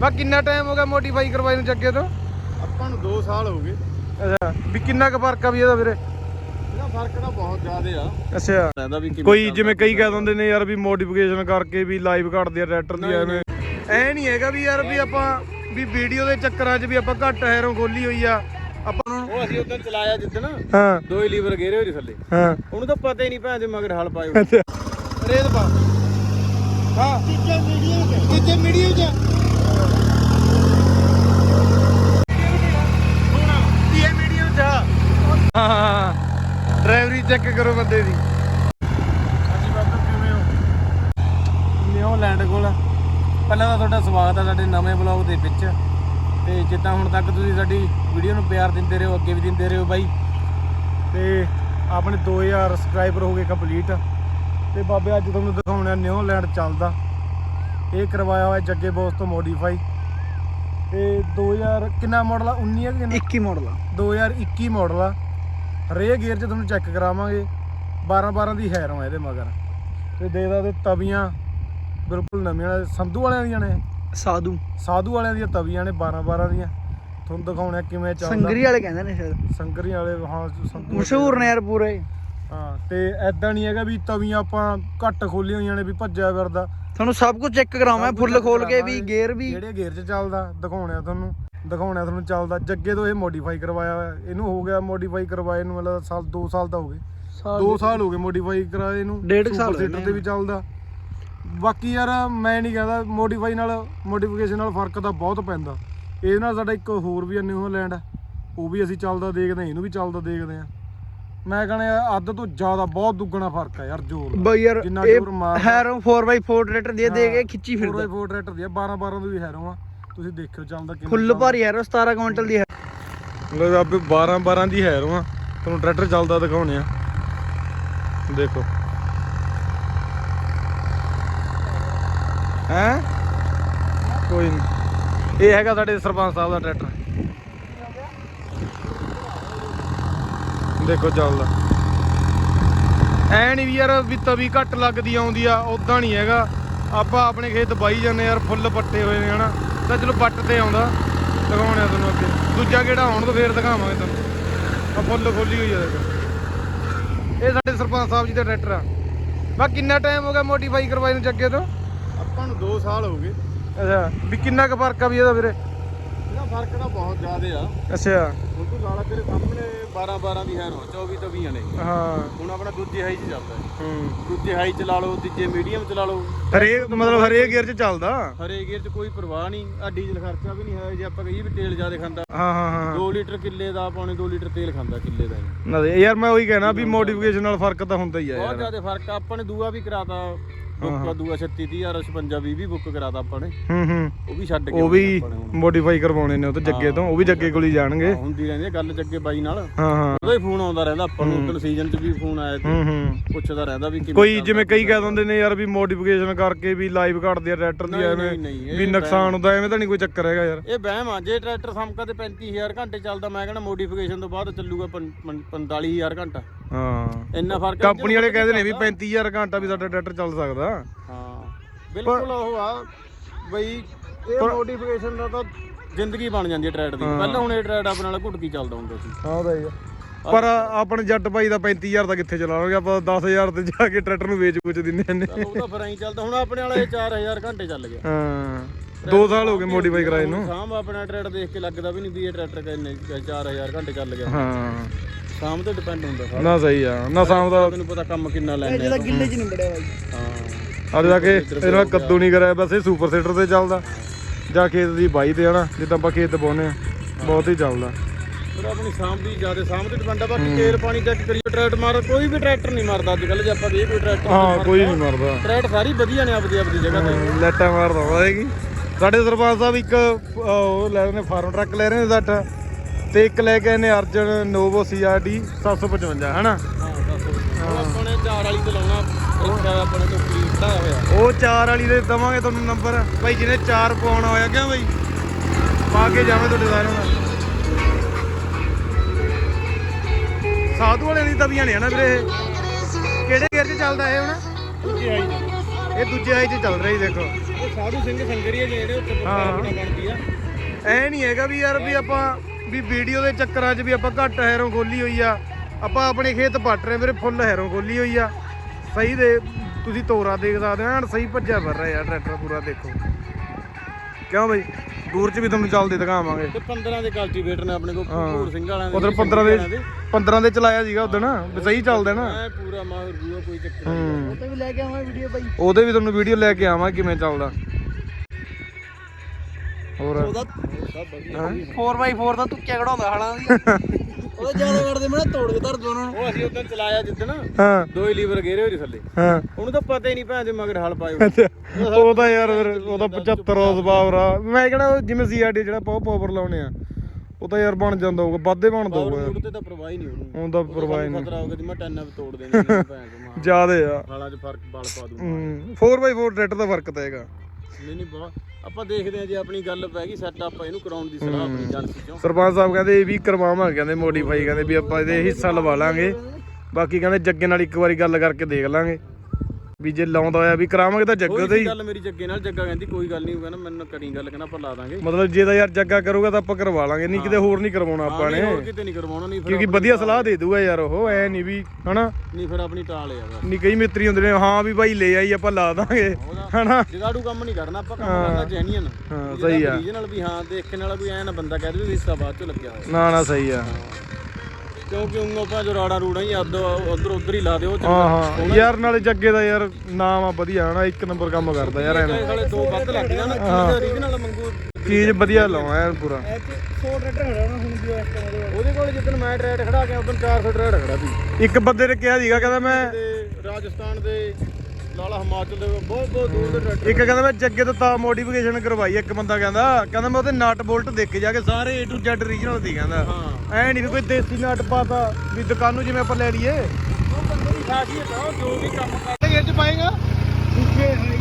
ਬਾ ਕਿੰਨਾ ਟਾਈਮ ਹੋ ਗਿਆ ਮੋਡੀਫਾਈ ਕਰਵਾਈ ਨੂੰ ਜੱਗੇ ਤੋਂ? ਆਪਾਂ ਨੂੰ 2 ਸਾਲ ਹੋ ਗਏ। ਅੱਛਾ ਵੀ ਕਿੰਨਾ ਕੁ ਫ਼ਰਕ ਆ ਵੀ ਇਹਦਾ ਵੀਰੇ? ਇਹਦਾ ਫ਼ਰਕ ਤਾਂ ਬਹੁਤ ਜ਼ਿਆਦਾ ਆ। ਅੱਛਾ ਰਹਿੰਦਾ ਵੀ ਕੋਈ ਜਿਵੇਂ ਕਈ ਕਹਿ ਦਿੰਦੇ ਨੇ ਯਾਰ ਵੀ ਮੋਡੀਫਿਕੇਸ਼ਨ ਕਰਕੇ ਵੀ ਲਾਈਵ ਘਟਦੇ ਆ ਟਰੈਕਟਰ ਦੀ ਐਵੇਂ। ਐ ਨਹੀਂ ਹੈਗਾ ਵੀ ਯਾਰ ਵੀ ਆਪਾਂ ਵੀ ਵੀਡੀਓ ਦੇ ਚੱਕਰਾਂ 'ਚ ਵੀ ਆਪਾਂ ਘੱਟ ਹੈਰੋਂ ਖੋਲੀ ਹੋਈ ਆ। ਆਪਾਂ ਨੂੰ ਉਹ ਅਸੀਂ ਉਦੋਂ ਚਲਾਇਆ ਜਿੱਦਣ। ਹਾਂ। ਦੋ ਹੀ ਲੀਵਰ ਗੇਰੇ ਹੋਏ ਥੱਲੇ। ਹਾਂ। ਉਹਨੂੰ ਤਾਂ ਪਤਾ ਹੀ ਨਹੀਂ ਭੈਣ ਦੇ ਮਗਰ ਹਲ ਪਾਏ ਅੱਛਾ। ਰੇਤ ਪਾ। ਹਾਂ। ਤੀਜੇ ਮੀਡੀਅਮ ਚ। ਤੀਜੇ ਮੀਡੀਅਮ ਚ ਇਹ ਮੀਡੀਅਮ ਚ ਹਾਂ ਡਰਾਈਵਰੀ ਚੈੱਕ ਕਰੋ ਬੰਦੇ ਦੀ। ਹਾਂਜੀ ਬਾਬਾ ਕਿਵੇਂ ਹੋ? ਨਿਓ ਲੈਂਡ ਕੋਲ? ਪਹਿਲਾਂ ਤਾਂ ਤੁਹਾਡਾ ਸਵਾਗਤ ਹੈ ਸਾਡੇ ਨਵੇਂ ਬਲੌਗ ਦੇ ਵਿੱਚ। ਤੇ ਜਿੱਦਾਂ ਹੁਣ ਤੱਕ ਤੁਸੀਂ ਸਾਡੀ ਵੀਡੀਓ ਨੂੰ ਪਿਆਰ ਦਿੰਦੇ ਰਹੋ ਅੱਗੇ ਵੀ ਦਿੰਦੇ ਰਹੋ ਬਾਈ। ਤੇ ਆਪਣੇ 2000 ਸਬਸਕ੍ਰਾਈਬਰ ਹੋ ਗਏ ਕੰਪਲੀਟ ਤੇ ਬਾਬੇ ਅੱਜ ਤੁਹਾਨੂੰ ਦਿਖਾਉਣਾ ਨਿਊ ਲੈਂਡ ਚੱਲਦਾ। ਇਹ ਕਰਵਾਇਆ ਹੋਇਆ ਜੱਗੇ ਬੋਸ ਤੋਂ ਮੋਡੀਫਾਈ ਤੇ 2000 ਕਿੰਨਾ ਮਾਡਲ ਆ? 19 ਹੈ ਕਿ ਕਿੰਨਾ? 21 ਮਾਡਲ ਆ। 2021 ਮਾਡਲ ਆ। ਰੇ ਗੇਅਰ 'ਚ ਤੁਹਾਨੂੰ ਚੈੱਕ ਕਰਾਵਾਂਗੇ। 12 12 ਦੀ ਹੈਰੋਂ ਇਹਦੇ ਮਗਰ। ਤੇ ਦੇਖਦਾ ਤੇ ਤਵੀਆਂ ਬਿਲਕੁਲ ਨਵੀਆਂ ਸੰਧੂ ਵਾਲਿਆਂ ਦੀਆਂ ਨੇ। ਸਾਧੂ। ਸਾਧੂ ਵਾਲਿਆਂ ਦੀਆਂ ਤਵੀਆਂ ਨੇ 12 12 ਦੀਆਂ। ਤੁਹਾਨੂੰ ਦਿਖਾਉਣਾ ਕਿਵੇਂ ਚੱਲਦਾ। ਸੰਗਰੀ ਵਾਲੇ ਕਹਿੰਦੇ ਨੇ ਸ਼ਾਇਦ। ਸੰਗਰੀ ਵਾਲੇ ਹਾਂ ਸੰਧੂ ਮਸ਼ਹੂਰ ਨੇ ਯਾਰ ਪੂਰੇ। ਹਾਂ ਤੇ ਐਦਾਂ ਨਹੀਂ ਹੈਗਾ ਵੀ ਤਵੀਆਂ ਆਪਾਂ ਘੱਟ ਖੋਲੀਆਂ ਹੋਈਆਂ ਨੇ ਵੀ ਭੱਜਿਆ ਫਿਰਦਾ। ਤੁਹਾਨੂੰ ਸਭ ਕੁਝ ਚੈੱਕ ਕਰਾਵਾਂ ਫੁੱਲ ਖੋਲ ਕੇ ਵੀ। ਗੇਅਰ ਵੀ। ਕਿਹੜੇ ਗੇਅਰ 'ਚ ਚੱਲਦਾ ਦਿਖਾਉਣਿਆ ਤੁਹਾਨੂੰ। ਦਿਖਾਉਣਿਆ ਤੁਹਾਨੂੰ ਚੱਲਦਾ। ਜੱਗੇ ਤੋਂ ਇਹ ਮੋਡੀਫਾਈ ਕਰਵਾਇਆ ਹੋਇਆ। ਇਹਨੂੰ ਹੋ ਗਿਆ ਮੋਡੀਫਾਈ ਕਰਵਾਏ ਨੂੰ ਮਤਲਬ ਸਾਲ 2 ਸਾਲ ਤਾਂ ਹੋ ਗਏ। 2 ਸਾਲ ਹੋ ਗਏ ਮੋਡੀਫਾਈ ਕਰਾਏ ਨੂੰ। ਡੇਢ ਸਾਲ ਨੇ। ਤੇ ਵੀ ਚੱਲਦਾ। ਬਾਕੀ ਯਾਰ ਮੈਂ ਨਹੀਂ ਕਹਿੰਦਾ ਮੋਡੀਫਾਈ ਨਾਲ ਮੋਡੀਫਿਕੇਸ਼ਨ ਨਾਲ ਫ਼ਰਕ ਤਾਂ ਬਹੁਤ ਪੈਂਦਾ। ਇਹਦੇ ਨਾਲ ਸਾਡਾ ਇੱਕ ਹੋਰ ਵੀ ਨਿਊ ਲੈਂਡ ਉਹ ਵੀ ਅਸੀਂ ਚੱਲਦਾ ਦੇਖਦੇ ਹਾਂ ਇਹਨੂੰ ਵੀ ਚੱਲਦਾ ਦੇਖਦੇ ਹਾਂ। ਮੈਂ ਕਹਿੰਦਾ ਅੱਧ ਤੋਂ ਜ਼ਿਆਦਾ ਬਹੁਤ ਦੁੱਗਣਾ ਫ਼ਰਕ ਹੈ ਯਾਰ ਜ਼ੋਰ ਦਾ। ਬਈ ਯਾਰ ਇਹ। ਹੈਰੋ 4x4 ਟਰੈਕਟਰ ਦੇ ਦੇ ਕੇ ਖਿੱਚੀ ਫਿਰਦਾ। 4x4 ਟਰੈਕਟਰ ਦੀ 12 12 ਦੀ ਵੀ ਹੈਰੋ ਆ। ਤੁਸੀਂ ਦੇਖਿਓ ਚੱਲਦਾ ਕਿਵੇਂ ਫੁੱਲ ਭਾਰੀ ਹੈਰੋ 17 ਕੁਇੰਟਲ ਦੀ ਹੈ। ਲੋ ਆਪੇ 12 12 ਦੀ ਹੈਰੋ ਆ ਤੁਹਾਨੂੰ ਟਰੈਕਟਰ ਚੱਲਦਾ ਦਿਖਾਉਣੇ ਆ। ਦੇਖੋ। ਹੈ? ਕੋਈ ਨਹੀਂ ਇਹ ਹੈਗਾ ਸਾਡੇ ਸਰਪੰਚ ਸਾਹਿਬ ਦਾ ਟਰੈਕਟਰ। ਦੇਖੋ ਚੱਲਦਾ। ਐ ਨਹੀਂ ਵੀ ਯਾਰ ਵੀ ਤਵੀ ਘੱਟ ਲੱਗਦੀ ਆਉਂਦੀ ਆ ਉਦਾਂ ਨਹੀਂ ਹੈਗਾ। ਆਪਾਂ ਆਪਣੇ ਖੇਤ ਬਾਈ ਜਾਂਦੇ ਯਾਰ ਫੁੱਲ ਪੱਟੇ ਹੋਏ ਨੇ ਹਨਾ? ਤਾਂ ਚਲੋ ਪੱਟ ਤੇ ਆਉਂਦਾ ਦਿਖਾਉਣੇ ਤੁਹਾਨੂੰ ਅੱਗੇ। ਦੂਜਾ ਕਿਹੜਾ ਆਉਣ ਤੋਂ ਫੇਰ ਦਿਖਾਵਾਂਗੇ ਤੁਹਾਨੂੰ। ਆ ਫੁੱਲ ਖੋਲੀ ਹੋਈ ਆ ਦੇਖੋ। ਇਹ ਸਾਡੇ ਸਰਪੰਚ ਸਾਹਿਬ ਜੀ ਦਾ ਟਰੈਕਟਰ ਆ। ਬਾ ਕਿੰਨਾ ਟਾਈਮ ਹੋ ਗਿਆ ਮੋਡੀਫਾਈ ਕਰਵਾਈ ਨੂੰ ਜੱਗੇ ਤੋਂ? ਆਪਾਂ ਨੂੰ 2 ਸਾਲ ਹੋ ਗਏ। ਅੱਛਾ ਵੀ ਕਿੰਨਾ ਕੁ ਫ਼ਰਕ ਆ ਵੀ ਇਹਦਾ ਵੀਰੇ? ਫ਼ਰਕ ਤਾਂ ਬਹੁਤ ਜ਼ਿਆਦਾ ਆ। ਅੱਛਾ। ਹੁਣ ਤੂੰ ਲਾਲਾ ਤੇਰੇ ਸਾਹਮਣੇ 12 12 ਦੀ ਹੈ 24 ਤਵੀਆਂ ਨੇ ਹਾਂ। ਹੁਣ ਆਪਣਾ ਦੂਜੇ ਹਾਈ 'ਚ ਚੱਲਦਾ ਹੈ। ਹੂੰ। ਦੂਜੇ ਹਾਈ ਚਲਾ ਲਓ ਤੀਜੇ ਮੀਡੀਅਮ ਚਲਾ ਲਓ। ਹਰੇਕ ਮਤਲਬ ਹਰੇਕ ਗੇਅਰ 'ਚ ਚੱਲਦਾ? ਹਰੇ ਗੇਅਰ 'ਚ ਕੋਈ ਪਰਵਾਹ ਨਹੀਂ ਆ ਡੀਜ਼ਲ ਖਰਚਾ ਵੀ ਨਹੀਂ ਹੈ ਜੇ ਆਪਾਂ ਕਹੀਏ ਵੀ ਤੇਲ ਜ਼ਿਆਦਾ ਖਾਂਦਾ। ਹਾਂ ਹਾਂ ਹਾਂ। 2 ਲੀਟਰ ਕਿੱਲੇ ਦਾ ਪੌਣੇ 2 ਲੀਟਰ ਤੇਲ ਖਾਂਦਾ ਕਿੱਲੇ ਦਾ ਹੀ। ਨਾ ਦੇ ਯਾਰ ਮੈਂ ਉਹੀ ਕਹਿਣਾ ਵੀ ਮੋਡੀਫਿਕੇਸ਼ਨ ਨਾਲ ਫ਼ਰਕ ਤਾਂ ਹੁੰਦਾ ਹੀ ਆ ਬਹੁਤ ਯਾਰ। ਜ਼ਿਆਦਾ ਫ਼ਰਕ ਆ ਆਪਾਂ ਨੇ ਦੂਆ ਵੀ ਕਰਾਤਾ। ਬੁੱਕ ਦੂਆ 36 30 ਹਜ਼ਾਰ 56 20 ਵੀ ਬੁੱਕ ਕਰਾਤਾ ਆਪਾਂ ਨੇ। ਹੂੰ ਹੂੰ। ਉਹ ਵੀ ਛੱਡ ਕੇ ਉਹ ਵੀ ਆਪਾਂ ਨੇ ਹੁਣ। ਮੋਡੀਫਾਈ ਕਰਵਾਉਣੇ ਨੇ ਉਹ ਤੇ ਜੱਗੇ ਤੋਂ ਉਹ ਵੀ ਜੱਗੇ ਕੋਲ ਹੀ ਜਾਣਗੇ। ਹਾਂ, ਹੁੰਦੀ ਰਹਿੰਦੀ ਆ ਗੱਲ ਜੱਗੇ ਬਾਈ ਨਾਲ। ਹਾਂ ਹਾਂ। ਉਹਦਾ ਹੀ ਫੋਨ ਆਉਂਦਾ ਰਹਿੰਦਾ ਆਪਾਂ ਨੂੰ ਉਦੋਂ ਸੀਜ਼ਨ 'ਚ ਵੀ ਫੋਨ ਆਇਆ ਤੇ ਹੂੰ ਹੂੰ। ਪੁੱਛਦਾ ਰਹਿੰਦਾ ਵੀ ਕਿਵੇਂ ਕੋਈ ਚੱਲਦਾ, ਜਿਵੇਂ ਕਈ ਕਹਿ ਦਿੰਦੇ ਨੇ ਯਾਰ ਵੀ ਮੋਡੀਫਿਕੇਸ਼ਨ ਕਰਕੇ ਵੀ ਲਾਈਵ ਘਟਦੇ ਆ ਟਰੈਕਟਰ ਦੀ ਨਹੀਂ, ਐਵੇਂ ਨਹੀਂ, ਨਹੀਂ, ਇਹ ਵੀ ਨੁਕਸਾਨ ਹੁੰਦਾ ਐਵੇਂ ਤਾਂ ਨਹੀਂ ਕੋਈ ਚੱਕਰ ਹੈਗਾ ਯਾਰ। ਇਹ ਵਹਿਮ ਆ ਜੇ ਟਰੈਕਟਰ ਸਮਕਾ ਤੇ 35000 ਘੰਟੇ ਚੱਲਦਾ ਮੈਂ ਕਹਿੰਦਾ ਮੋਡੀਫਿਕੇਸ਼ਨ ਤੋਂ ਬਾਅਦ ਚੱਲੂਗਾ 45000 ਘੰਟਾ। ਹਾਂ। ਇੰਨਾ ਫ਼ਰਕ ਕੰਪਨੀ ਵਾਲੇ ਕਹਿੰਦੇ ਨੇ ਵੀ 35000 ਘੰਟਾ ਵੀ ਸਾਡਾ ਟਰੈਕਟਰ ਚੱਲ ਸਕਦਾ। ਹਾਂ। ਬਿਲਕੁਲ ਉਹ ਆ ਬਈ ਇਹ ਮੋਡੀਫਿਕੇਸ਼ਨ ਦਾ ਤਾਂ ਜ਼ਿੰਦਗੀ ਬਣ ਜਾਂਦੀ ਹੈ ਟਰੈਕਟਰ ਦੀ। ਪਹਿਲਾਂ ਹੁਣ ਇਹ ਟਰੈਕਟਰ ਆਪਣੇ ਨਾਲ ਘੁੱਟਕੀ ਚੱਲਦਾ ਹੁੰਦਾ ਸੀ। ਹਾਂ ਹੀ ਪਰ ਆਪਣੇ ਜੱਟ ਭਾਈ ਦਾ 35000 ਦਾ ਕਿੱਥੇ ਚਲਾਵਾਂਗੇ ਆਪਾਂ 10000 ਤੇ ਜਾ ਕੇ ਟਰੈਕਟਰ ਨੂੰ ਵੇਚ ਕੁਚ ਦਿੰਦੇ ਨੇ ਉਹ ਤਾਂ ਫਿਰ ਐਂ ਚੱਲਦਾ। ਹੁਣ ਆਪਣੇ ਵਾਲਾ ਇਹ 4000 ਘੰਟੇ ਚੱਲ ਗਿਆ। ਹਾਂ। 2 ਸਾਲ ਹੋ ਗਏ ਮੋਡੀਫਾਈ ਕਰਾਏ ਨੂੰ। ਸਾਂਭ ਆਪਣਾ ਟਰੈਕਟਰ ਦੇਖ ਕੇ ਲੱਗਦਾ ਵੀ ਨਹੀਂ ਵੀ ਇਹ ਟਰੈਕਟਰ ਕਿੰਨੇ 4000 ਘੰਟੇ ਚੱਲ ਗਿਆ। ਹਾਂ। ਸਾਂਭ ਤੇ ਡਿਪੈਂਡ ਹੁੰਦਾ ਸਾਰਾ। ਨਾ ਸਹੀ ਆ ਨਾ ਸਾਮ ਦਾ ਤੈਨੂੰ ਪਤਾ ਕੰਮ ਕਿੰਨਾ ਲੈਣਾ ਜਿਹਦਾ ਗਿੱਲੇ 'ਚ ਨਹੀਂ ਬੜਿਆ ਬਾਈ। ਹਾਂ। ਅੱਜ ਜਾ ਕੇ ਇਹਦੇ ਨਾਲ ਕੱਦੂ ਨਹੀਂ ਕਰਾਇਆ ਬਸ ਇਹ ਸੁਪਰ ਸੀਟਰ ਤੇ ਚੱਲਦਾ। ਜਾਂ ਖੇਤ ਦੀ ਬਾਈ ਤੇ ਹਨਾ ਜਿੱਦਾਂ ਆਪਾਂ ਖੇਤ ਆ ਬਹੁਤ ਹੀ ਚੱਲਦਾ। ਪਰ ਆਪਣੀ ਸਾਂਭ ਦੀ ਜ਼ਿਆਦਾ ਸਾਂਭ ਤੇ ਡਿਪੈਂਡ ਆ ਬਾਕੀ ਤੇਲ ਪਾਣੀ ਚੈੱਕ ਕਰੀਏ ਟਰੈਕਟਰ ਮਾਰ ਕੋਈ ਵੀ ਟਰੈਕਟਰ ਨਹੀਂ ਮਾਰਦਾ ਅੱਜ ਕੱਲ ਜੇ ਆਪਾਂ ਕਹੀਏ ਕੋਈ ਟਰੈਕਟਰ ਹਾਂ ਕੋਈ ਨਹੀਂ ਮਰਦਾ। ਟਰੈਕਟਰ ਸਾਰੀ ਵਧੀਆ ਨੇ ਆਪਦੀ ਆਪਦੀ ਜਗ੍ਹਾ ਤੇ। ਲੈਟਾਂ ਮਾਰਦਾ ਹੋਏਗੀ ਸਾਡੇ ਸਰਪੰਚ ਸਾਹਿਬ ਇੱਕ ਅਹ, ਉਹ ਲੈ ਰਹੇ ਨੇ ਫਾਰਮ ਟਰੱਕ ਲੈ ਰਹੇ ਨੇ 60 ਤੇ ਇੱਕ ਲੈ ਕੇ ਆਏ ਨੇ ਅਰਜਨ ਨੋਵੋ ਸੀਆਰਡੀ 755 ਹਨਾ? ਹਾਂ ਦੱਸ ਉਹ ਆਪਾਂ ਨੇ ਚਾਰ ਵਾਲੀ ਤੇ ਲਾਉਣਾ ਇੱਕ ਆਪਣੇ ਤੋਂ ਕੀ ਖੜਾਇਆ ਹੋਇਆ। ਉਹ ਚਾਰ ਵਾਲੀ ਦੇ ਦਵਾਂਗੇ ਤੁਹਾਨੂੰ ਨੰਬਰ ਭਾਈ ਜਿਹਨੇ ਚਾਰ ਪਾਉਣਾ ਹੋਇਆ ਕਿਉਂ ਭਾਈ ਪਾ ਕੇ ਜਾਵੇਂ ਤੁਹਾਡੇ ਸਾਰਿਆਂ ਦਾ ਸਾਧੂ ਵਾਲਿਆਂ ਦੀ ਤਵੀਆਂ ਨੇ ਨਾ ਵੀਰੇ ਇਹ। ਕਿਹੜੇ ਗੇਅਰ 'ਚ ਚੱਲਦਾ ਇਹ ਹੁਣ? ਦੂਜੀ ਹਾਈ ਇਹ ਦੂਜੇ ਹਾਈ 'ਚ ਚੱਲ ਰਿਹਾ ਦੇਖੋ। ਇਹ ਸਾਧੂ ਸਿੰਘ ਸੰਗਰੀਆ ਜਿਹੜੇ ਉੱਤੇ। ਆਪਣਾ ਬਣਦੀ ਆ। ਐ ਨਹੀਂ ਹੈਗਾ ਵੀ ਯਾਰ ਵੀ ਆਪਾਂ ਵੀ ਵੀਡੀਓ ਦੇ ਚੱਕਰਾਂ 'ਚ ਵੀ ਆਪਾਂ ਘੱਟ ਹੈਰੋਂ ਖੋਲੀ ਹੋਈ ਆ। ਆਪਾਂ ਆਪਣੇ ਖੇਤ ਪੱਟ ਰਹੇ ਵੀਰੇ ਫੁੱਲ ਹੈਰੋਂ ਖੋਲੀ ਹੋਈ ਆ। ਸਹੀ ਦੇ ਤੁਸੀਂ ਤੋਰਾ ਦੇਖ ਸਕਦੇ ਹੋ ਐਨ ਸਹੀ ਭੱਜਿਆ ਫਿਰ ਰਿਹਾ ਯਾਰ ਟਰੈਕਟਰ ਪੂਰਾ ਦੇਖੋ। ਕਿਉਂ ਬਈ? ਦੂਰ 'ਚ ਵੀ ਤੁਹਾਨੂੰ ਚੱਲਦੇ ਦਿਖਾਵਾਂਗੇ। ਤੇ 15 ਦੇ ਕਲਟੀਵੇਟਰ ਨੇ ਆਪਣੇ ਕੋਲ। ਭੂਰ ਸਿੰਘ ਵਾਲਿਆਂ ਦੇ ਉਧਰ 15 ਦੇ 15 ਦੇ। ਚਲਾਇਆ ਸੀਗਾ ਉਦੋਂ ਵੀ ਸਹੀ ਚੱਲਦਾ ਨਾ। ਪੂਰਾ ਮਾਹਰ ਜੂਆ ਕੋਈ ਚੱਕਰ ਹੂੰ। ਉਹ ਤੇ ਵੀ ਲੈ ਕੇ ਆਵਾਂ ਵੀਡੀਓ ਬਾਈ। ਉਹਦੇ ਵੀ ਤੁਹਾਨੂੰ ਵੀਡੀਓ ਲੈ ਕੇ ਆਵਾਂ ਕਿਵੇਂ ਚੱਲਦਾ। ਹੋਰ? ਉਹਦਾ ਸਭ ਵਧੀਆ ਹਾਂ? 4x4 ਦਾ ਤੁੱਕਿਆ ਕਢਾਉਂਦਾ ਹਲਾਂ ਦੀ ਉਹਦਾ ਜ਼ਿਆਦਾ ਕਰਦੇ ਮੈਂ ਤੋੜ ਕੇ ਧਰ ਦੋ ਉਹਨਾਂ ਨੂੰ। ਉਹ ਅਸੀਂ ਉਦੋਂ ਚਲਾਇਆ ਜਿੱਦਣ ਹਾਂ। ਦੋ ਹੀ ਲੀਵਰ ਗੇਰੇ ਹੋਏ ਸੀ ਥੱਲੇ। ਹਾਂ। ਉਹਨੂੰ ਤਾਂ ਪਤਾ ਹੀ ਨਹੀਂ ਭੈਣ ਦੇ ਮਗਰ ਹਲ ਪਾਏ ਹੋਏ। ਅੱਛਾ। ਉਹਦਾ ਯਾਰ ਫਿਰ ਉਹਦਾ 75 ਹਾਰਸ ਪਾਵਰ ਆ ਮੈਂ ਕਹਿੰਦਾ ਉਹ ਜਿਵੇਂ ਸੀਆਰਡੀ ਜਿਹੜਾ ਪਾਵਰ ਪਾਵਰ ਲਾਉਣੇ ਆ ਉਹ ਤਾਂ ਯਾਰ ਬਣ ਜਾਂਦਾ ਹੋਊਗਾ ਵੱਧੇ ਬਣ ਦਊਗਾ ਤੇ ਤਾਂ ਪਰਵਾਹ ਹੀ ਨਹੀਂ ਉਹਨੂੰ। ਉਹਦਾ ਪਰਵਾਹ ਹੀ ਨਹੀਂ। ਖਤਰਾ ਹੋਗਾ ਕਿ ਮੈਂ ਟੈਨਾਂ ਵੀ ਤੋੜ ਦੇਣੀ ਇਹਨੂੰ ਭੈਣ ਦੇ ਮਾਂ ਜਿਆਦੇ ਆ। ਹਾਲਾਂ 'ਚ ਫ਼ਰਕ ਬਲ ਪਾ ਦੂੰ ਹੂੰ। 4x4 ਟਰੈਕਟਰ ਦਾ ਫ਼ਰਕ ਤਾਂ ਹੈਗਾ। ਨਹੀਂ ਨਹੀਂ ਬਹੁਤ। ਆਪਾਂ ਦੇਖਦੇ ਆ ਜੇ ਆਪਣੀ ਗੱਲ ਪੈ ਗਈ ਸੈੱਟ ਆਪਾਂ ਇਹਨੂੰ ਕਰਾਉਣ ਦੀ ਸਲਾਹ ਆਪਣੀ ਏਜੰਸੀ ਚੋਂ ਸਰਪੰਚ ਸਾਹਿਬ ਕਹਿੰਦੇ ਇਹ ਵੀ ਕਰਵਾਵਾਂਗੇ ਕਹਿੰਦੇ ਮੋਡੀਫਾਈ ਕਹਿੰਦੇ ਵੀ ਆਪਾਂ ਇਹਦੇ ਹਿੱਸਾ ਲਵਾ ਲਾਂਗੇ। ਬਾਕੀ ਕਹਿੰਦੇ ਜੱਗੇ ਨਾਲ ਇੱਕ ਵਾਰੀ ਗੱਲ ਕਰਕੇ ਦੇਖ ਲਾਂਗੇ। ਵੀ ਜੇ ਲਾਉਂਦਾ ਹੋਇਆ ਵੀ ਕਰਾਵਾਂਗੇ ਤਾਂ ਜੱਗੇ ਤੇ ਹੀ। ਗੱਲ ਮੇਰੀ ਜੱਗੇ ਨਾਲ ਜੱਗਾ ਕਹਿੰਦੀ ਕੋਈ ਗੱਲ ਨਹੀਂ ਉਹ ਕਹਿੰਦਾ ਮੈਨੂੰ ਕਰੀ ਗੱਲ ਕਹਿੰਦਾ ਆਪਾਂ ਲਾ ਦਾਂਗੇ। ਮਤਲਬ ਜੇ ਤਾਂ ਯਾਰ ਜੱਗਾ ਕਰੂਗਾ ਤਾਂ ਆਪਾਂ ਕਰਵਾ ਲਾਂਗੇ ਨਹੀਂ ਕਿਤੇ ਹੋਰ ਨਹੀਂ ਕਰਵਾਉਣਾ ਆਪਾਂ ਨੇ। ਹੋਰ ਕਿਤੇ ਨਹੀਂ ਕਰਵਾਉਣਾ ਨਹੀਂ ਫਿਰ ਕਿਉਂਕਿ ਵਧੀਆ ਸਲਾਹ ਦੇ ਦੂਗਾ ਯਾਰ ਉਹ ਐ ਨਹੀਂ ਵੀ ਹਨਾ? ਨਹੀਂ ਫਿਰ ਆਪਣੀ ਟਾਲ ਆ ਬਸ ਨਹੀਂ ਕਈ ਮਿੱਤਰੀ ਹੁੰਦੇ ਨੇ ਹਾਂ ਵੀ ਭਾਈ ਲੈ ਆਈ ਆਪਾਂ ਲਾ ਦਾਂਗੇ ਹਨਾ? ਜਗਾੜੂ ਕੰਮ ਨਹੀਂ ਕਰਨਾ ਆਪਾਂ ਕੰਮ ਕਰਨਾ ਜੈਨੀਅਨ। ਹਾਂ ਸਹੀ ਆ। ਰੀਜਨਲ ਵੀ ਹਾਂ ਦੇਖਣ ਵਾਲਾ ਕੋਈ ਐ ਨਾ ਬੰਦਾ ਕਹਿ ਦੇ ਵੀ ਹਿੱਸਾ ਬਾਅਦ ਚ ਲੱਗਿਆ ਹੋਇਆ। ਨਾ ਨਾ ਸਹੀ ਆ। ਕਿਉਂਕਿ ਉਹ ਆਪਾਂ ਜੋ ਰਾੜਾ ਰੂੜਾ ਹੀ ਅੱਧ ਉਧਰ ਉਧਰ ਹੀ ਲਾ ਦਿਓ ਹਾਂ ਯਾਰ ਨਾਲੇ ਜੱਗੇ ਦਾ ਯਾਰ ਨਾਮ ਆ ਵਧੀਆ ਹਨਾ? ਇੱਕ ਨੰਬਰ ਕੰਮ ਕਰਦਾ ਯਾਰ ਐਵੇਂ ਸਾਲੇ ਦੋ ਵੱਧ ਲੱਗਦੀਆਂ ਨਾ ਚੀਜ਼ ਰੀਜਨਲ ਮੰਗੂ ਚੀਜ਼ ਵਧੀਆ ਲਾਉਣਾ ਐਨ ਪੂਰਾ। 100 ਟਰੈਕਟਰ ਖੜਾ ਹੋਣਾ ਵੀ ਉਹਦੇ ਕੋਲ ਜਿੱਦਣ ਮੈਂ ਟਰੈਡ ਖੜਾ ਗਿਆ ਉਦੋਂ 400 ਟਰੈਡ ਖੜਾ ਸੀ। ਇੱਕ ਬੰਦੇ ਨੇ ਕਿਹਾ ਸੀਗਾ ਕਹਿੰਦਾ ਮੈਂ ਤੇ ਰਾਜਸਥਾਨ ਦੇ ਲਾਲਾ ਹਿਮਾਚਲ ਦੇ ਬਹੁਤ ਬਹੁਤ ਦੂਰ ਦੇ ਟਰੈਕਟਰ ਇੱਕ ਕਹਿੰਦਾ ਮੈਂ ਜੱਗੇ ਤੋਂ ਤਾਂ ਮੋਡੀਫਿਕੇਸ਼ਨ ਕਰਵਾਈ ਇੱਕ ਬੰਦਾ ਕਹਿੰਦਾ ਕਹਿੰਦਾ ਮੈਂ ਉਹਦੇ ਨਟ ਬੋਲਟ ਦੇਖ ਕੇ ਜਾ ਕੇ ਸਾਰੇ A to Z ਰੀਜਨਲ ਦੀ ਕਹਿੰਦਾ। ਹਾਂ। ਐ ਨਹੀਂ ਵੀ ਕੋਈ ਦੇਸੀ ਨਟ ਪਾਤਾ ਵੀ ਦੁਕਾਨੋਂ ਜਿਵੇਂ ਆਪਾਂ ਲੈ ਲਈਏ। ਉਹ ਬੰਦੇ ਦੀ ਖਾਸੀਅਤ ਆ ਜੋ ਵੀ ਕੰਮ ਕਰਦਾ। ਗੇਟ ਚ ਪਾਏਗਾ? ਦੂਜੇ ਹਾਈ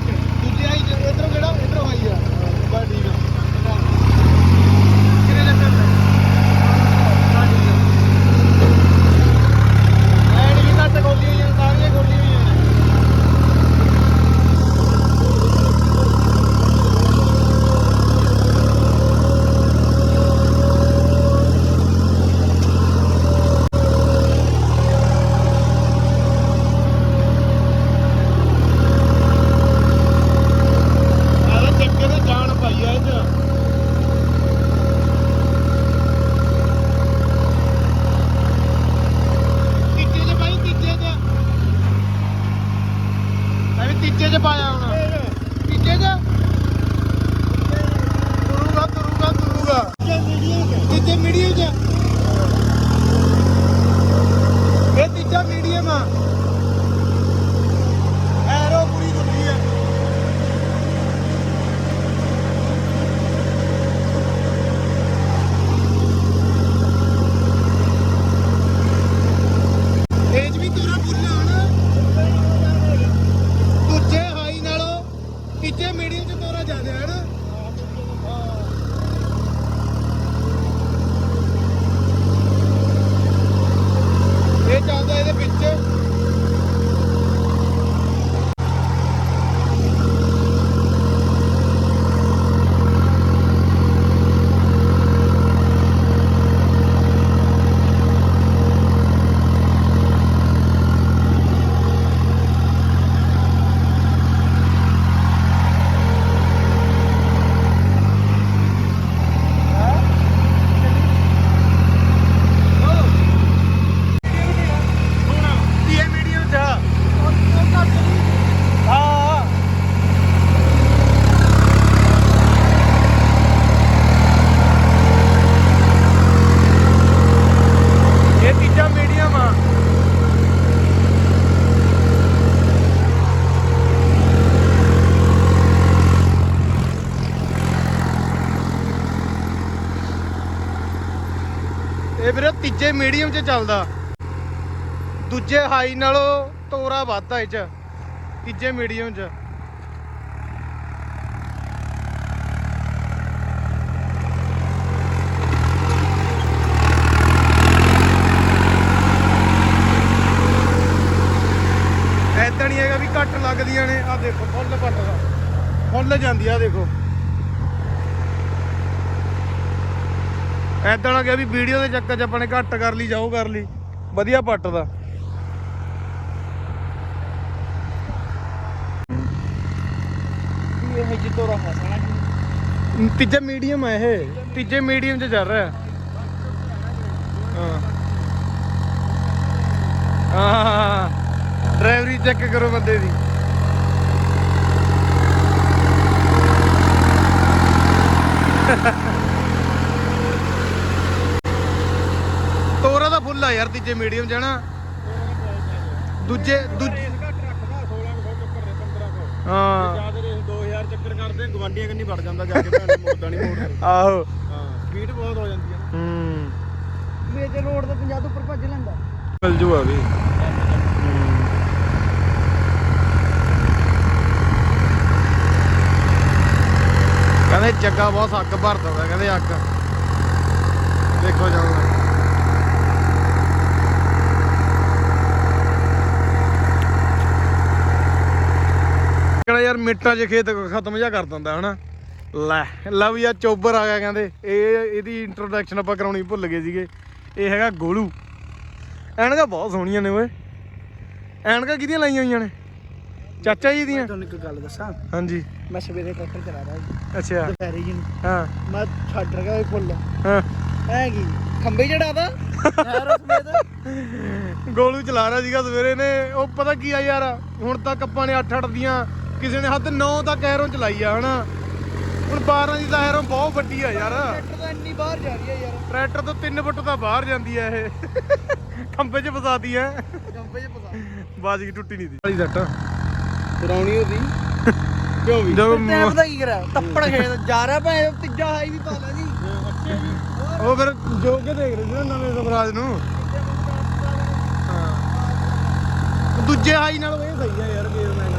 ਇਹ ਮੀਡੀਅਮ 'ਚ ਚੱਲਦਾ। ਦੂਜੇ ਹਾਈ ਨਾਲੋਂ ਤੋਰਾ ਵੱਧਦਾ ਇਹ 'ਚ, ਤੀਜੇ ਮੀਡੀਅਮ 'ਚ। ਐਦਾਂ ਨਹੀਂ ਹੈਗਾ ਵੀ ਘੱਟ ਲੱਗਦੀਆਂ ਨੇ। ਆ ਦੇਖੋ, ਫੁੱਲ ਪੱਟਦਾ ਫੁੱਲ ਜਾਂਦੀ ਆ ਦੇਖੋ। ਐਦਾਂ ਨਾ ਕਿ ਵੀ ਵੀਡੀਓ ਦੇ ਚੱਕਰ 'ਚ ਆਪਾਂ ਨੇ ਘੱਟ ਕਰ ਲਈ ਜਾਓ ਕਰ ਲਈ। ਵਧੀਆ ਪੱਟਦਾ ਇਹ ਜਿੱਤੋ ਰਹਾ ਸਾਲਾ ਤੀਜਾ ਮੀਡੀਅਮ ਹੈ ਇਹ। ਤੀਜੇ ਮੀਡੀਅਮ 'ਚ ਚੱਲ ਰਿਹਾ। ਹਾਂ। ਡਰਾਈਵਰੀ ਚੈੱਕ ਕਰੋ ਬੰਦੇ ਦੀ ਤੋਰਾ ਦਾ। ਆ ਯਾਰ ਤੀਜੇ ਮੀਡੀਅਮ 'ਚ ਨਾ। ਦੂਜੇ ਦੂਜੇ ਹਾਂ। ਜ਼ਿਆਦਾ ਰੇਸ 2000 ਚੱਕਰ ਕਰਦੇ ਗਵਾਂਡੀਆਂ ਕੰਨੀ ਵੜ ਜਾਂਦਾ ਜਾ ਕੇ ਭੈਣ ਮੋੜਦਾ ਨਹੀਂ ਮੋੜਦਾ ਆਹੋ। ਹਾਂ ਸਪੀਡ ਬਹੁਤ ਹੋ ਜਾਂਦੀ ਹੈ ਨਾ। ਹੂੰ। ਮੇਜਰ ਰੋਡ ਤੇ 50 ਤੋਂ ਉੱਪਰ ਭੱਜ ਲੈਂਦਾ। ਮਿਲ ਜੂਗਾ ਵੀ। ਕਹਿੰਦੇ ਜੱਗਾ ਬਹੁਤ ਹੱਕ ਭਰਦਾ ਕਹਿੰਦੇ ਅੱਗ ਦੇਖੋ ਜਾਊਗਾ ਕਹਿੰਦਾ ਯਾਰ ਮਿੱਟਾਂ 'ਚ ਖੇਤ ਖਤਮ ਜਿਹਾ ਕਰ ਦਿੰਦਾ ਹਨਾ? ਲੈ ਲਵ ਯਾ ਚੋਬਰ ਆ ਗਿਆ ਕਹਿੰਦੇ। ਇਹ ਇਹਦੀ ਇੰਟਰੋਡਕਸ਼ਨ ਆਪਾਂ ਕਰਾਉਣੀ ਭੁੱਲ ਗਏ ਸੀਗੇ। ਇਹ ਹੈਗਾ ਗੋਲੂ। ਐਨਕਾਂ ਬਹੁਤ ਸੋਹਣੀਆਂ ਨੇ ਓਏ। ਐਨਕਾਂ ਕਿਹਦੀਆਂ ਲਾਈਆਂ ਹੋਈਆਂ ਨੇ? ਚਾਚਾ ਜੀ ਦੀਆਂ? ਤੁਹਾਨੂੰ ਇੱਕ ਗੱਲ ਦੱਸਾਂ। ਹਾਂਜੀ। ਮੈਂ ਸਵੇਰੇ ਟਰੈਕਟਰ ਚਲਾ ਰਿਹਾ ਸੀ। ਅੱਛਾ। ਦੁਪਹਿਰੇ ਜੀ ਨੂੰ। ਹਾਂ। ਮੈਂ ਛੱਡ ਰਿਹਾ ਇਹ ਫੁੱਲ ਹਾਂ। ਐ ਕੀ ਖੰਬੇ ਚੜਾਦਾ ਗੋਲੂ ਚਲਾ ਰਿਹਾ ਸੀਗਾ ਸਵੇਰੇ ਨੇ। ਉਹ ਪਤਾ ਕੀ ਆ ਯਾਰ ਹੁਣ ਤੱਕ ਆਪਾਂ ਨੇ 8-8 ਦੀਆਂ ਕਿਸੇ ਨੇ ਹੱਦ 9 ਤੱਕ ਐਰੋ ਚਲਾਈ ਆ ਹਨਾ? ਹੁਣ 12 ਦੀ ਤਾਂ ਐਰੋ ਬਹੁਤ ਵੱਡੀ ਆ ਯਾਰ। ਟਰੈਕਟਰ ਤਾਂ ਇੰਨੀ ਬਾਹਰ ਜਾ ਰਹੀ ਹੈ ਯਾਰ। ਟਰੈਕਟਰ ਤੋਂ 3 ਫੁੱਟ ਤਾਂ ਬਾਹਰ ਜਾਂਦੀ ਆ ਇਹ। ਖੰਭੇ 'ਚ ਐ। ਪਸਾ ਬਾਜ ਕੀ ਟੁੱਟੀ ਨਹੀਂ ਦੀ ਵਾਲੀ ਸੱਟ ਪੁਰਾਣੀ ਉਹਦੀ। ਕਿਉਂ ਵੀ? ਜਦੋਂ ਪਤਾ ਕੀ ਕਰਿਆ ਤੱਪੜ ਖੇਤ ਜਾ ਰਿਹਾ ਭੈ ਤੀਜਾ ਹਾਈ ਵੀ ਪਾ ਲਿਆ ਜੀ। ਉਹ ਫਿਰ ਜੋ ਕੇ ਦੇਖ ਰਹੇ ਸੀ ਨਾ ਨਵੇਂ ਸਵਰਾਜ ਨੂੰ। ਦੂਜੇ ਹਾਈ ਨਾਲ ਇਹ ਸਹੀ ਆ ਯਾਰ ਗੇਅਰਮੈਨ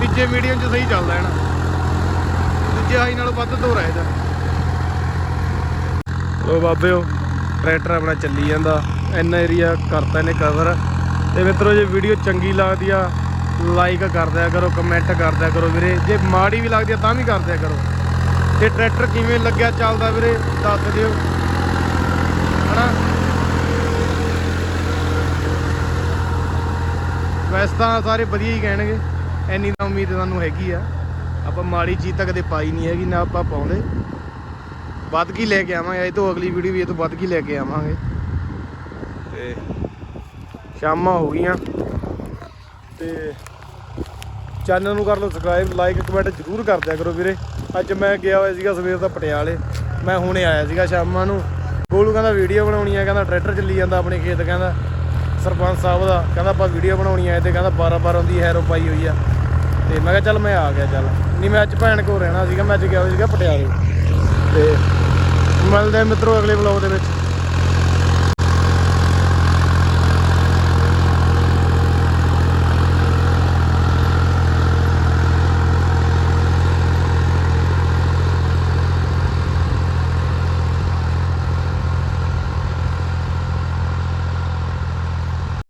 ਤੀਜੇ ਮੀਡੀਅਮ 'ਚ ਸਹੀ ਚੱਲਦਾ ਹੈ ਨਾ। ਦੂਜੇ ਹਾਈ ਨਾਲੋਂ ਵੱਧ ਧੋਰਾ ਇਹਦਾ ਲੋ ਬਾਬਿਓ ਟਰੈਕਟਰ ਆਪਣਾ ਚੱਲੀ ਜਾਂਦਾ। ਇੰਨਾ ਏਰੀਆ ਕਰਤਾ ਇਹਨੇ ਕਵਰ ਤੇ ਮਿੱਤਰੋ, ਜੇ ਵੀਡੀਓ ਚੰਗੀ ਲੱਗਦੀ ਆ ਲਾਈਕ ਕਰਦਿਆ ਕਰੋ ਕਮੈਂਟ ਕਰਦਿਆ ਕਰੋ ਵੀਰੇ। ਜੇ ਮਾੜੀ ਵੀ ਲੱਗਦੀ ਆ, ਤਾਂ ਵੀ ਕਰਦਿਆ ਕਰੋ। ਤੇ ਟਰੈਕਟਰ ਕਿਵੇਂ ਲੱਗਿਆ, ਚੱਲਦਾ ਵੀਰੇ, ਦੱਸ ਦਿਓ। ਹਨਾ? ਵੈਸੇ ਤਾਂ ਸਾਰੇ ਵਧੀਆ ਹੀ ਕਹਿਣਗੇ। ਐਨੀ ਤਾਂ ਉਮੀਦ ਸਾਨੂੰ ਹੈਗੀ ਆ। ਆਪਾਂ ਮਾੜੀ ਚੀਜ਼ ਤਾਂ ਕਦੇ ਪਾਈ ਨਹੀਂ ਹੈਗੀ, ਨਾ ਆਪਾਂ ਪਾਉਂਦੇ। ਵੱਧ ਕੀ ਲੈ ਕੇ ਆਵਾਂਗੇ, ਇਹ ਤੋਂ ਅਗਲੀ ਵੀਡੀਓ ਵੀ ਇਹ ਤੋਂ ਵੱਧ ਕੀ ਲੈ ਕੇ ਆਵਾਂਗੇ। ਤੇ ਸ਼ਾਮਾਂ ਹੋ ਗਈਆਂ। ਤੇ ਚੈਨਲ ਨੂੰ ਕਰ ਲਓ ਸਬਸਕ੍ਰਾਈਬ ਲਾਈਕ ਕਮੈਂਟ ਜ਼ਰੂਰ ਕਰ ਦਿਆ ਕਰੋ ਵੀਰੇ। ਅੱਜ ਮੈਂ ਗਿਆ ਹੋਇਆ ਸੀਗਾ ਸਵੇਰ ਦਾ ਪਟਿਆਲੇ। ਮੈਂ ਹੁਣੇ ਆਇਆ ਸੀਗਾ ਸ਼ਾਮਾਂ ਨੂੰ। ਗੋਲੂ ਕਹਿੰਦਾ ਵੀਡੀਓ ਬਣਾਉਣੀ ਆ, ਕਹਿੰਦਾ ਟਰੈਕਟਰ ਚੱਲੀ ਜਾਂਦਾ ਆਪਣੇ ਖੇਤ, ਕਹਿੰਦਾ ਸਰਪੰਚ ਸਾਹਿਬ ਦਾ। ਕਹਿੰਦਾ ਆਪਾਂ ਵੀਡੀਓ ਬਣਾਉਣੀ ਆ ਤੇ ਕਹਿੰਦਾ 12 12 ਦੀ ਹੈਰੋ ਪਾਈ ਹੋਈ ਆ। ਤੇ ਮੈਂ ਕਿਹਾ ਚੱਲ ਮੈਂ ਆ ਗਿਆ, ਚੱਲ। ਨਹੀਂ, ਮੈਂ ਅੱਜ ਭੈਣ ਕੋਲ ਰਹਿਣਾ ਸੀਗਾ, ਮੈਂ ਅੱਜ ਗਿਆ ਹੋਇਆ ਸੀਗਾ ਪਟਿਆਲੇ। ਤੇ ਮਿਲਦੇ ਆ ਮਿੱਤਰੋ ਅਗਲੇ ਵਲੌਗ ਦੇ ਵਿੱਚ।